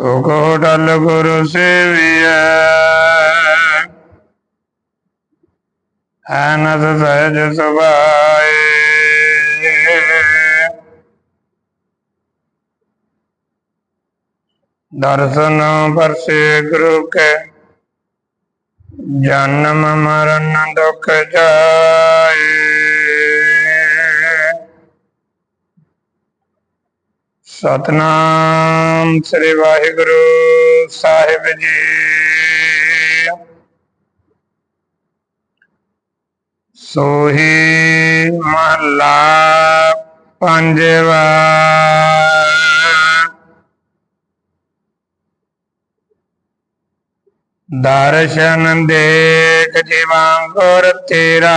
ਸੋ ਡਲ ਗੁਰੂ ਸੇਵੀਐ। ਆਨੰਦ ਸਹਿਜ ਸੁਭਾਏ। ਦਰਸ਼ਨ ਪਰਸੇ ਗੁਰੂ ਕੇ, ਜਨਮ ਮਰਨ ਦੁਖ ਜਾਏ। ਸਤਨਾਮ ਸ੍ਰੀ ਵਾਹਿਗੁਰੂ ਸਾਹਿਬ ਜੀ। ਸੋਹੀ ਮਹਲਾ ਪੰਜਵਾ। ਦਰਸ਼ਨ ਦੇਖ ਜਿਵਾਂ ਗੁਰ ਤੇਰਾ।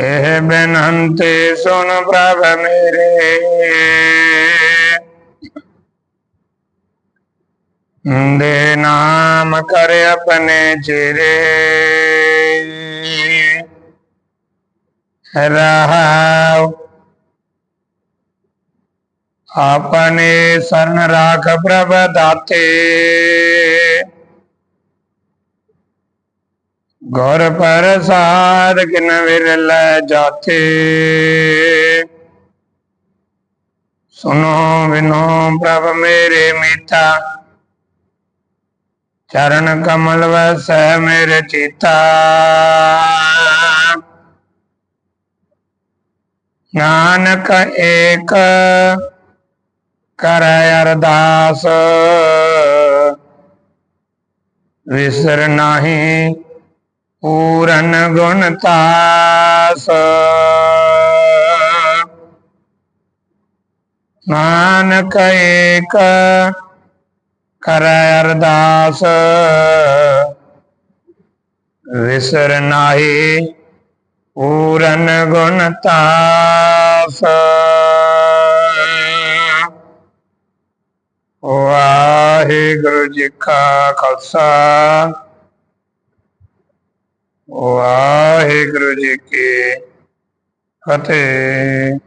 ਇਹ ਬੇਨੰਤੇ ਸੁਣ ਪ੍ਰਭ ਮੇਰੇ। ਦੇ ਨਾਮ ਕਰ ਆਪਣੇ ਚਿਰੇ ਰਹਾਉ ਆਪਣੇ ਸਰਨ ਰਾਖ ਪ੍ਰਭ ਦਾਤੇ। ਗੁਰ ਪ੍ਰਸਾਦ ਕਿਨ ਵਿਰਲ ਜਾਤੇ ਸੁਨੋ ਬਿਨੋ ਪ੍ਰਭ ਮੇਰੇ ਮੀਤਾ, ਚਰਨ ਕਮਲ ਵਸੈ ਮੇਰੇ ਚੀਤਾ। ਨਾਨਕ ਏਕ ਕਰੈ ਅਰਦਾਸ, ਵਿਸਰ ਨਾਹੀ ਪੂਰਨ ਗੁਣ ਤਾਸ। ਨਾਨਕ ਏਕ ਕਰੈ ਅਰਦਾਸ। ਵਿਸਰ ਨਾਹੀ ਪੂਰਨ ਗੁਣ ਤਾਸ। ਵਾਹਿਗੁਰੂ ਜੀ ਕਾ ਖਾਲਸਾ। ਵਾਹਿਗੁਰੂ ਜੀ ਕੀ ਫਤਿਹ।